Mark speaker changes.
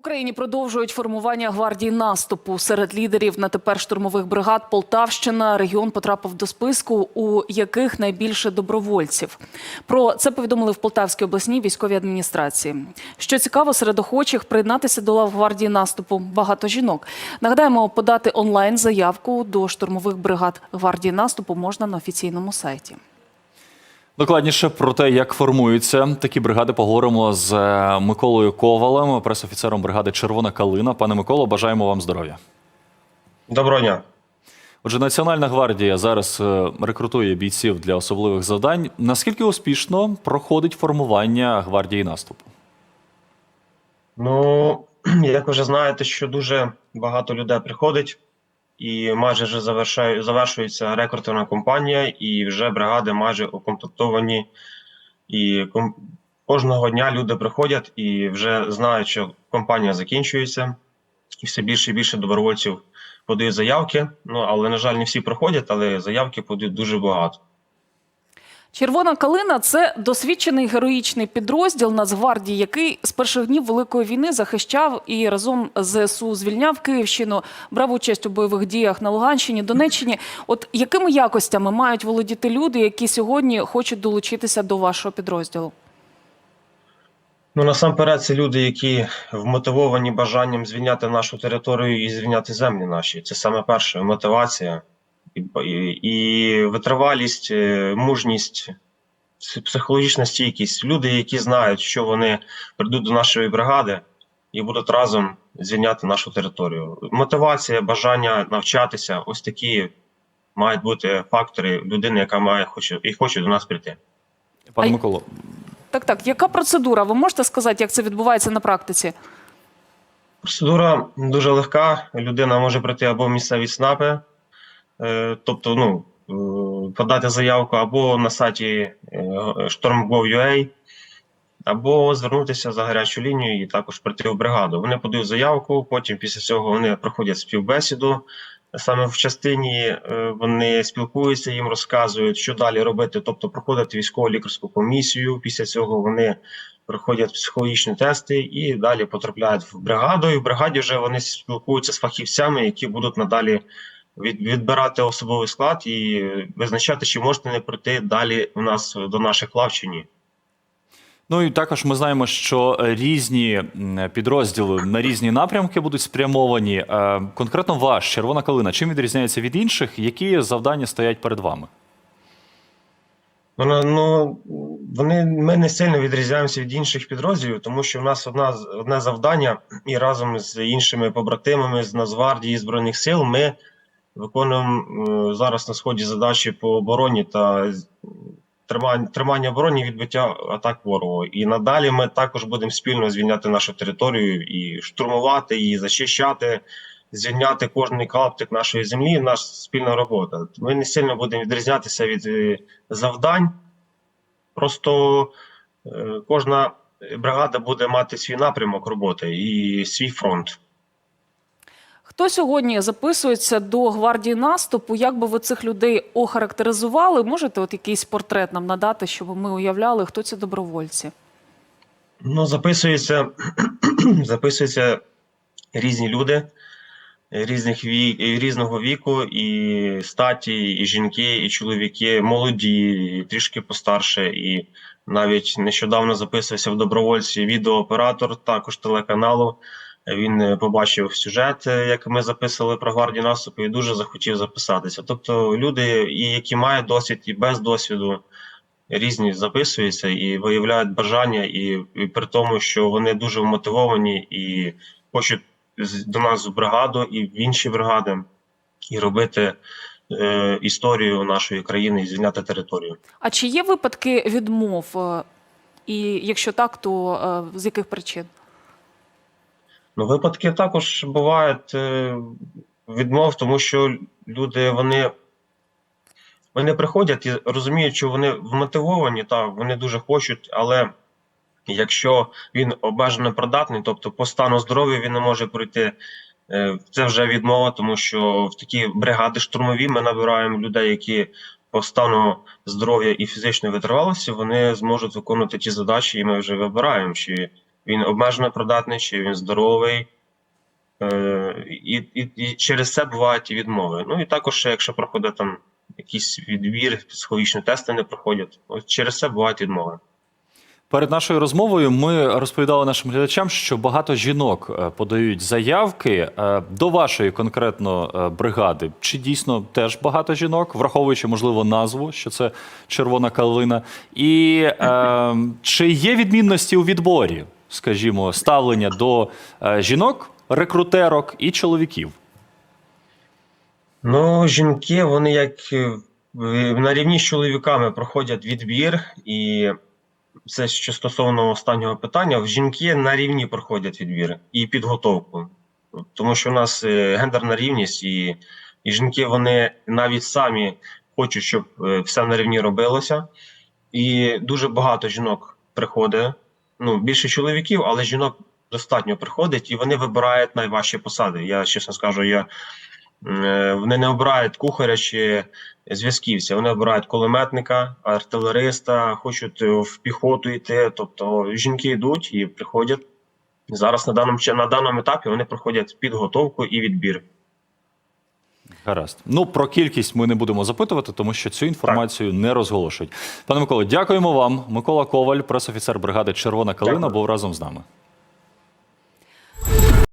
Speaker 1: Україні продовжують формування гвардії наступу серед лідерів на тепер штурмових бригад Полтавщина. Регіон потрапив до списку, у яких найбільше добровольців. Про це повідомили в Полтавській обласній військовій адміністрації. Що цікаво, серед охочих приєднатися до лав гвардії наступу багато жінок. Нагадаємо, подати онлайн заявку до штурмових бригад гвардії наступу можна на офіційному сайті.
Speaker 2: Докладніше про те, як формуються такі бригади, поговоримо з е, Миколою Ковалем, пресофіцером бригади Червона Калина. Пане Миколо, бажаємо вам здоров'я.
Speaker 3: Доброго дня.
Speaker 2: Отже, Національна гвардія зараз е, рекрутує бійців для особливих завдань. Наскільки успішно проходить формування гвардії наступу?
Speaker 3: Ну, як ви вже знаєте, що дуже багато людей приходить, і майже вже завершає, завершується рекордна кампанія, і вже бригади майже укомплектовані. І кожного дня люди приходять і вже знають, що компанія закінчується, і все більше і більше добровольців подають заявки. Ну, але, на жаль, не всі проходять, але заявки подають дуже багато.
Speaker 1: Червона калина це досвідчений героїчний підрозділ Нацгвардії, який з перших днів Великої війни захищав і разом з ЗСУ звільняв Київщину, брав участь у бойових діях на Луганщині, Донеччині. От якими якостями мають володіти люди, які сьогодні хочуть долучитися до вашого підрозділу?
Speaker 3: Ну, насамперед, це люди, які вмотивовані бажанням звільняти нашу територію і звільняти землі наші. Це саме перше мотивація і, і, і витривалість, е, мужність, психологічна стійкість. Люди, які знають, що вони прийдуть до нашої бригади і будуть разом звільняти нашу територію. Мотивація, бажання навчатися ось такі мають бути фактори людини, яка має хоче і хоче до нас прийти.
Speaker 2: Пане Миколо,
Speaker 1: Так, так, яка процедура? Ви можете сказати, як це відбувається на практиці?
Speaker 3: Процедура дуже легка. Людина може прийти або в місцеві СНАПи, тобто ну, е, подати заявку або на сайті е, storm.gov.ua, або звернутися за гарячу лінію і також прийти в бригаду. Вони подають заявку, потім після цього вони проходять співбесіду. Саме в частині е, вони спілкуються, їм розказують, що далі робити, тобто проходять військово-лікарську комісію. Після цього вони проходять психологічні тести і далі потрапляють в бригаду. І в бригаді вже вони спілкуються з фахівцями, які будуть надалі від, відбирати особовий склад і визначати, чи можете не прийти далі у нас до наших лав чи ні.
Speaker 2: ну і також ми знаємо, що е, різні підрозділи на різні напрямки будуть спрямовані. Е, Конкретно ваш Червона Калина, чим відрізняється від інших? Які завдання стоять перед вами?
Speaker 3: Ну, ну вони ми не сильно відрізняємося від інших підрозділів, тому що в нас одна одне завдання, і разом з іншими побратимами з Нацгвардії Збройних сил ми виконуємо е, зараз на сході задачі по обороні та тримання, тримання оборони відбиття атак ворогу. І надалі ми також будемо спільно звільняти нашу територію і штурмувати її, зачищати, звільняти кожний клаптик нашої землі. Наша спільна робота. Ми не сильно будемо відрізнятися від е, завдань. Просто е, кожна бригада буде мати свій напрямок роботи і свій фронт.
Speaker 1: Хто сьогодні записується до гвардії наступу? Як би ви цих людей охарактеризували? Можете от якийсь портрет нам надати, щоб ми уявляли, хто ці добровольці?
Speaker 3: Ну, записується, записуються різні люди різних вік, різного віку, і статі, і жінки, і чоловіки, молоді, і трішки постарше. І навіть нещодавно записувався в добровольці відеооператор також телеканалу. Він е, побачив сюжет, е, як ми записували про гвардію наступу, і дуже захотів записатися. Тобто люди, і які мають досвід, і без досвіду, різні записуються і виявляють бажання, і, і при тому, що вони дуже вмотивовані і хочуть до нас в бригаду і в інші бригади, і робити е, історію нашої країни і звільняти територію.
Speaker 1: А чи є випадки відмов? І якщо так, то з яких причин?
Speaker 3: Ну, випадки також бувають е, відмов, тому що люди вони, вони приходять і розуміють, що вони вмотивовані, так, вони дуже хочуть, але якщо він обмежено придатний, тобто по стану здоров'я він не може пройти, е, це вже відмова, тому що в такі бригади штурмові ми набираємо людей, які по стану здоров'я і фізичної витривалості вони зможуть виконувати ті задачі, і ми вже вибираємо, чи він обмежено придатний, чи він здоровий. Е, і, і, і через це бувають і відмови. Ну і також, якщо проходить там якийсь відбір, психологічні тести не проходять, от через це бувають відмови.
Speaker 2: Перед нашою розмовою ми розповідали нашим глядачам, що багато жінок е, подають заявки е, до вашої конкретно бригади. Чи дійсно теж багато жінок, враховуючи можливо назву, що це червона калина, і е, чи є відмінності у відборі, скажімо, ставлення до е, жінок, рекрутерок і чоловіків?
Speaker 3: Ну, жінки, вони як е, на рівні з чоловіками проходять відбір, і це що стосовно останнього питання, в жінки на рівні проходять відбір і підготовку. Тому що у нас е, гендерна рівність, і, і жінки вони навіть самі хочуть, щоб все на рівні робилося. І дуже багато жінок приходить. Ну, більше чоловіків, але жінок достатньо приходить, і вони вибирають найважчі посади. Я чесно скажу, я Е, Вони не обирають кухаря чи зв'язківця, вони обирають кулеметника, артилериста, хочуть е, в піхоту йти. Тобто жінки йдуть і приходять. Зараз на даному на даному етапі вони проходять підготовку і відбір.
Speaker 2: Гаразд. Ну про кількість ми не будемо запитувати, тому що цю інформацію не розголошують. Пане Миколо, дякуємо вам. Микола Коваль, пресофіцер бригади Червона калина,
Speaker 3: Дякую.
Speaker 2: був разом з нами.